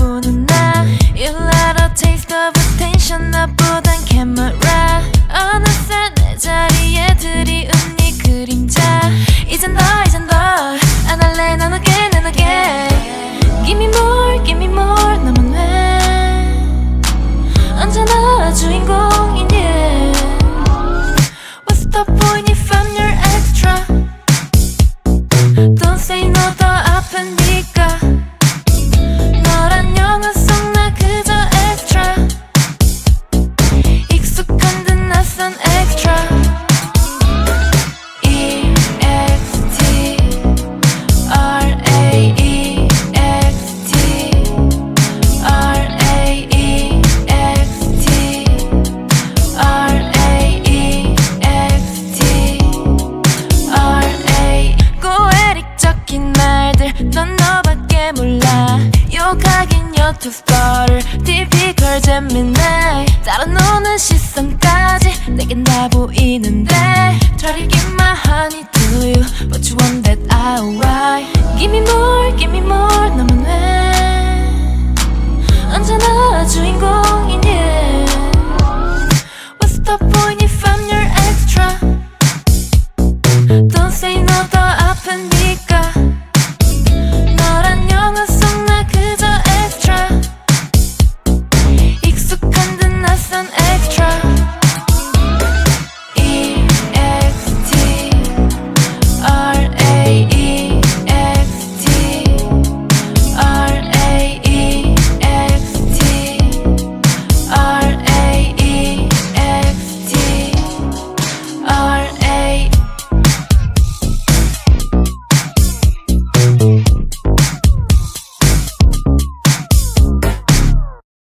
보는 나 You let her taste of attention 나보단 camera 어느새 내 자리에 들이운 네 그림자 이젠 더 이젠 더안 할래 난 again and again Give me more give me more 너만 왜 언제나 주인 넌 너밖에 몰라. 욕하긴 YouTube 거를 typical Gemini 다른 노는 시선까지 내겐 다 보이는데.